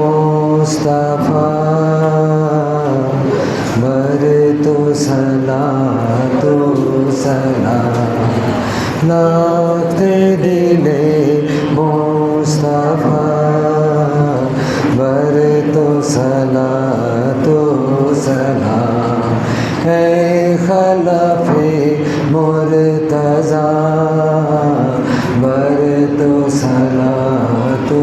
মুস্তাফা মর তো সলা তো সলা লাগতে দিলে মুস্তাফা মর তো সলা তো সলা খলফে মোর তজা মর তো সলা তো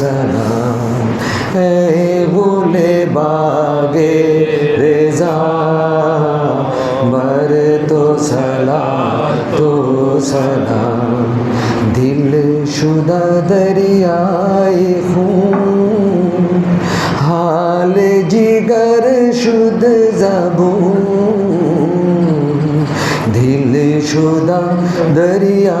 জানাম। এ ভুলে বাগে রেজা, মর তো সালা, তো সালাম। দিল শুদা দরিয়ায় খুন, হাল জিগর শুদ যাবু দিল শুদা দরিয়া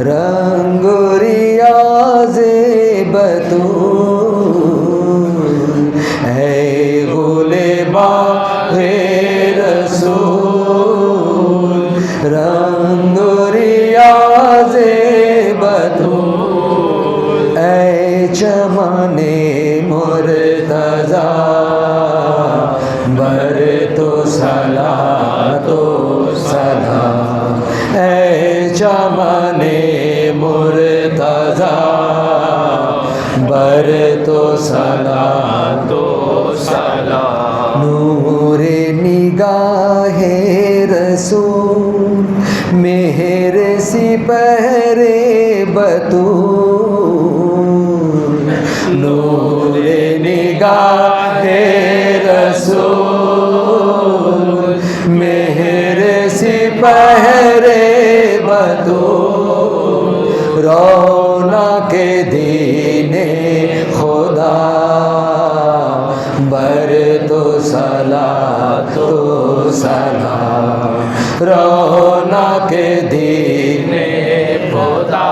Ram سلا تو سلا نور نگاہ رسول، مہر سپہرے بطول. نور نگاہ رسول، مہر سپہرے بطول. رونا کے دین সালাতু সালাম। রওনাকে দিনে খোদা।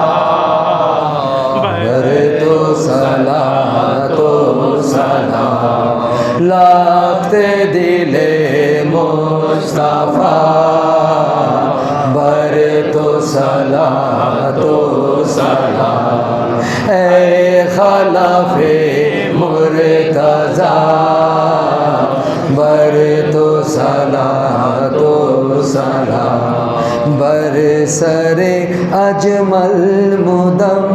তো সালাতু সালাম। লাগতে দিলে মোস্তাফা। বরে তো সালাতু সালাম। এ খালাফে মুরতাজা। بر تو سلا تو سلا بر سر اجمل مدم۔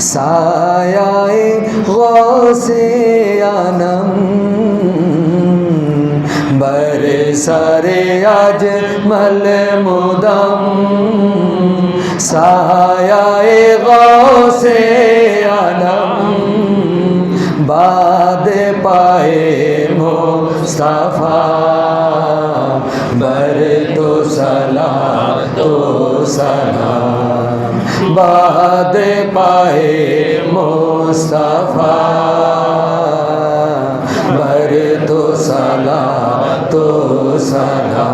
سایہ غوث انم بر سر اجمل مدم۔ سایہ غوث انم باد پائے مصطفیٰ بر تو سلا تو سلا باد پائے مصطفیٰ بر تو سلا تو سلا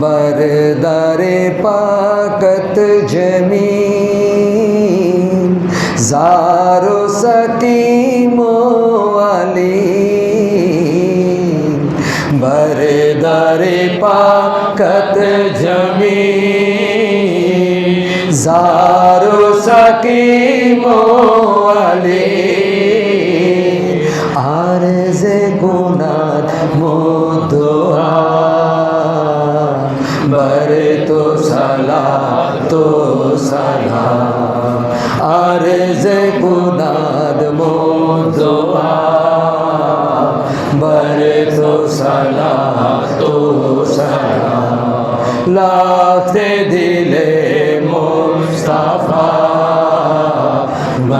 بر در پاکت جمین زار و سکیم و করে পাকত জমি জারো সকিম আলে আর যে গুণাত মোর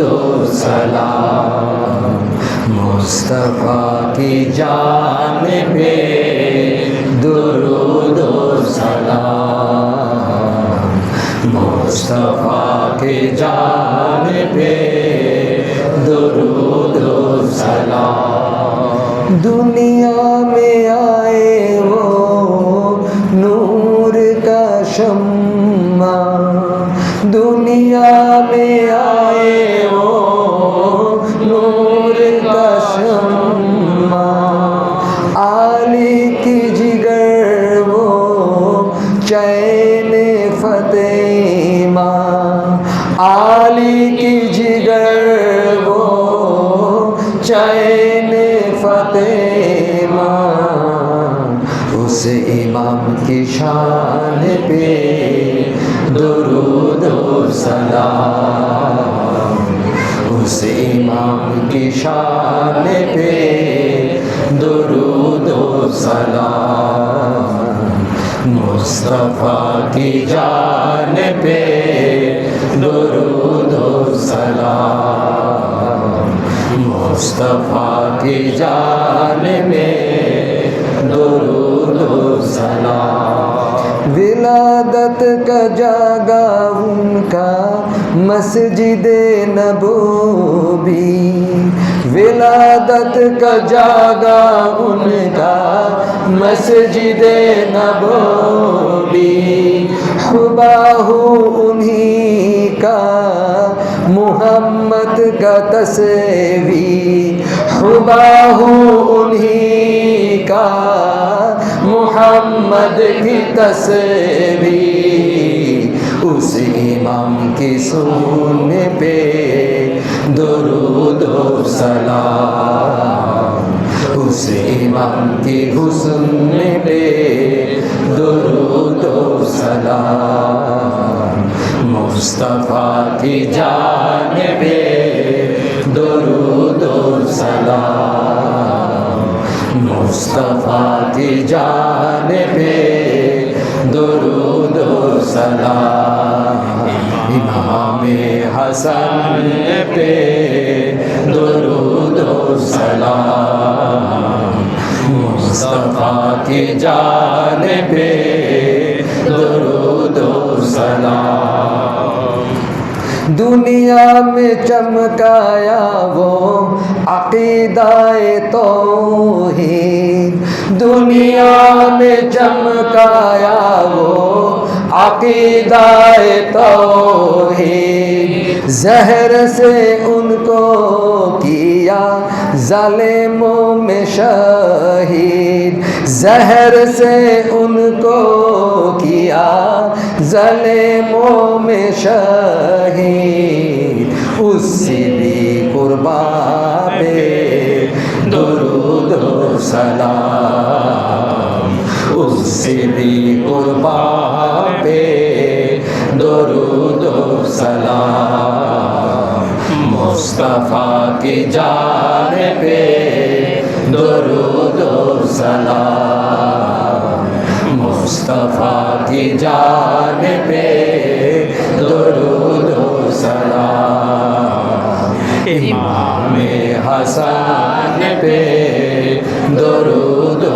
و سلام۔ مصطفیٰ کی جان پہ درود و سلام۔ مصطفیٰ کی جان پہ درود و سلام۔ دنیا میں آئے سلام، اس امام کی شان پہ درود و سلام، مصطفیٰ کی جان پہ درود و سلام، مصطفیٰ کی جان میں درود و سلام۔ ولادت کا جاگا ان کا مسجد نبوی ولادت کا جاگا ان کا مسجد نبوی حباہو انہی کا محمد کا تصویر حباہو انہی کا محمد کی تصویر اس امام کی سننے پہ درود و سلام اس امام کی حسن پہ درود و سلام مصطفیٰ کی جان پہ درود و سلام مصطفیٰ کی جان حسن پہ درود و سلام۔ مصطفیٰ کی جان پہ درود و سلام۔ دنیا میں چمکایا وہ عقیدہ توحید۔ دنیا میں چمکایا وہ عقیدہ توحید۔ زہر سے ان کو کیا ظالموں میں شہید۔ زہر سے ان کو کیا ظالموں میں شہید۔ اس بھی قربان پہ درود و سلام۔ بھی قربان پہ درود و سلام۔ مصطفیٰ کی جان پہ درود و سلام۔ مصطفیٰ کی جان پہ درود و سلام۔ امام حسن پہ درود و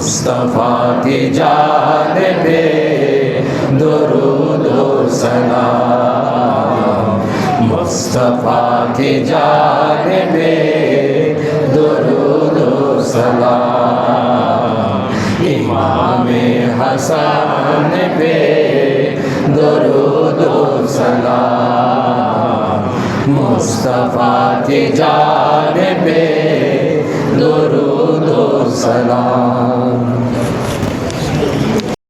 مصطفیٰ کی جان پہ درود و سلام۔ مصطفیٰ کی جان پہ درود و سلام۔ امام حسن پہ درود و سلام۔ مصطفیٰ کی جان پہ درود و سلام۔